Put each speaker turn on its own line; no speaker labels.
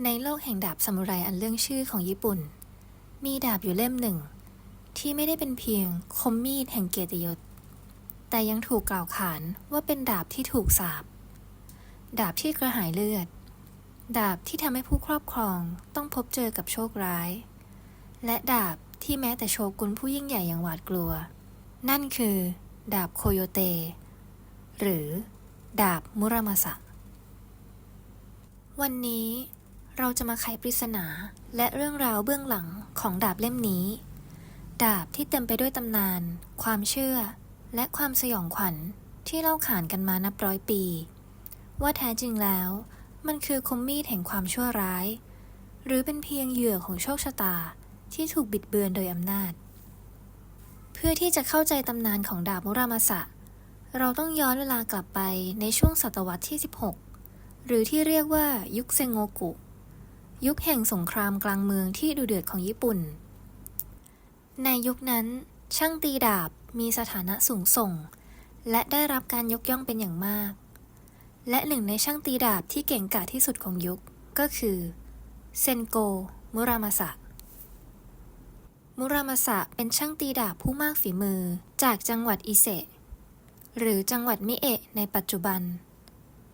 ในโลกแห่งดาบซามูไรอันเรื่องชื่อของญี่ปุ่น มีดาบอยู่เล่มหนึ่ง ที่ไม่ได้เป็นเพียงคมมีดแห่งเกียรติยศ แต่ยังถูกกล่าวขานว่าเป็นดาบที่ถูกสาบ ดาบที่กระหายเลือด ดาบที่ทำให้ผู้ครอบครองต้องพบเจอกับโชคร้าย และดาบที่แม้แต่โชกุนผู้ยิ่งใหญ่ยังหวาดกลัว นั่นคือ ดาบโคโยเต หรือ ดาบมุรามาสะ วันนี้ เราจะมาไขปริศนาและเรื่องราวเบื้องหลังของดาบเล่มนี้ ดาบที่เต็มไปด้วยตำนาน ความเชื่อ และความสยองขวัญที่เล่าขานกันมานับร้อยปี ว่าแท้จริงแล้ว มันคือคมมีดแห่งความชั่วร้าย หรือเป็นเพียงเหยื่อของโชคชะตาที่ถูกบิดเบือนโดยอำนาจ เพื่อที่จะเข้าใจตำนานของดาบมุรามาสะ เราต้องย้อนเวลากลับไปในช่วงศตวรรษที่ 16 หรือที่เรียกว่ายุคเซงโงกุ ยุคแห่งสงครามกลางเมืองที่ดุเดือดของญี่ปุ่น ในยุคนั้น ช่างตีดาบมีสถานะสูงส่ง และได้รับการยกย่องเป็นอย่างมาก และหนึ่งในช่างตีดาบที่เก่งกาจที่สุดของยุคก็คือเซนโก มุรามาสะ มุรามาสะเป็นช่างตีดาบผู้มากฝีมือจากจังหวัดอิเซะหรือจังหวัดมิเอะในปัจจุบัน